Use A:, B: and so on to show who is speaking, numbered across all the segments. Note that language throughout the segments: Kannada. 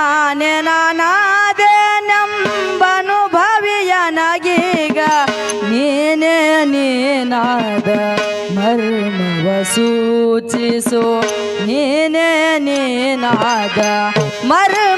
A: ನಾನೇನಾನಾದೆ ನಂಬನು ಭವಿಯನಗೀಗ. ನೀನೇ ನೀನಾದ ಮರ್ಮವ ಸೂಚಿಸು. ನೀನೇ ನೀನಾದ
B: ಮರ್ಮ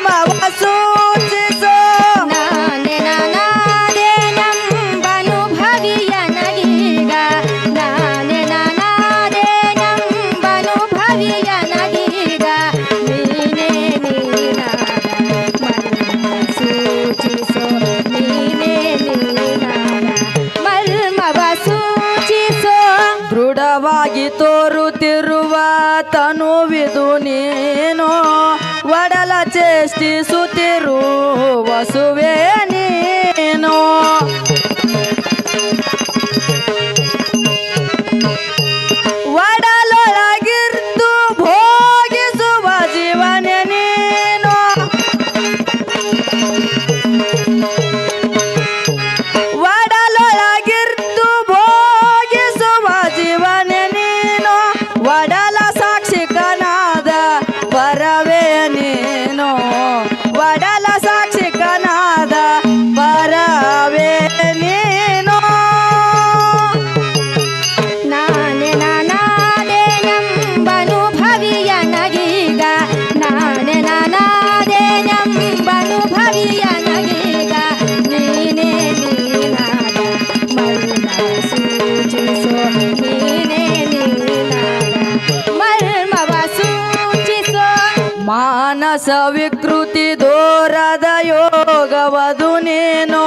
A: ವಿನಾಶ ವಿಕೃತಿ ದೂರದ ಯೋಗವದು ನೀನು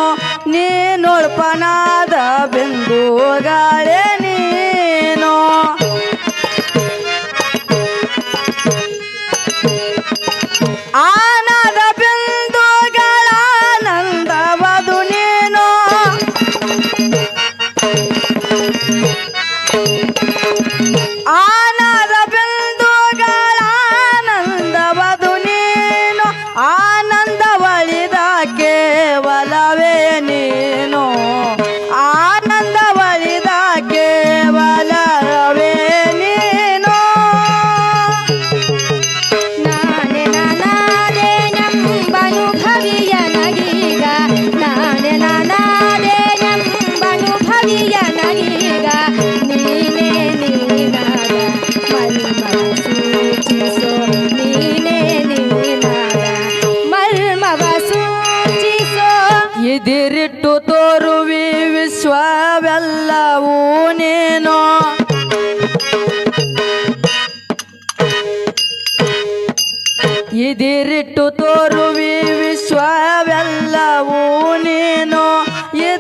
A: ನೀನೊಳ್ಪನಾದ ಬಿಂದು ಗಾಳಿ ಕಿವಿಯ ನನಗೀಗ ನೀನೇ
B: ನೀನಾದ ಮರ್ಮ ಸೂಚಿಸೋ ನೀನೇ ನೀನಾದ. ಮರ್ಮವ ಸೂಚಿಸೋ,
A: ಎದಿರಿಟ್ಟು ತೋರುವಿ ವಿಶ್ವವೆಲ್ಲವೂ ನೀನೋ. ಎದಿರಿಟ್ಟು ತೋರುವಿ ವಿಶ್ವವೆಲ್ಲವೂ ನೀನೋ.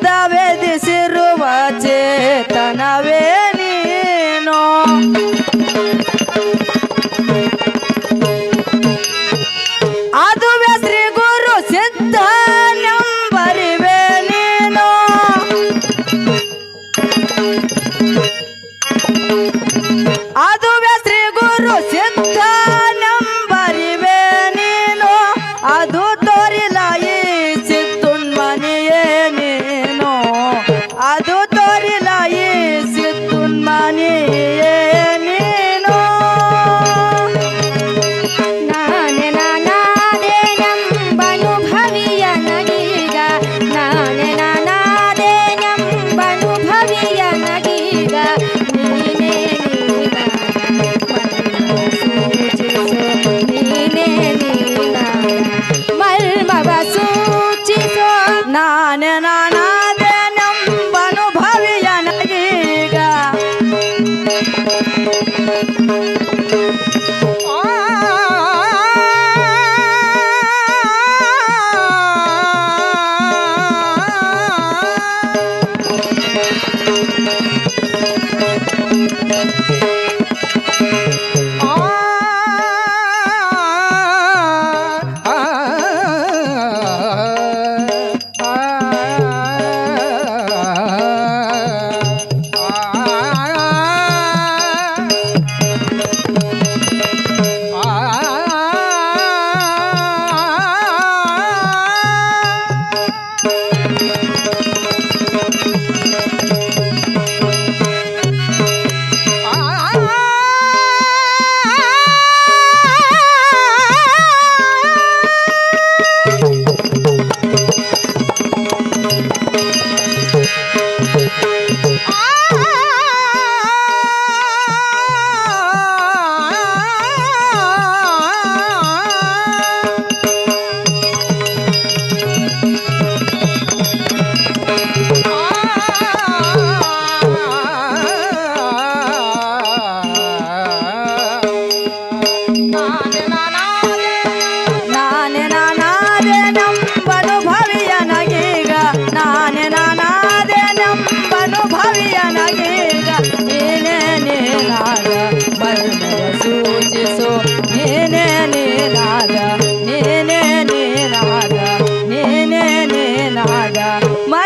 A: ವೇದಿಸಿರುವ ಚೇತನವೇ ನೀನು. ಅದುವೆ ಶ್ರೀ ಗುರು ಸಿದ್ಧ ನಂಬರಿವೆ ನೀನು. ಅದು ಅದು నేనాగా
C: మా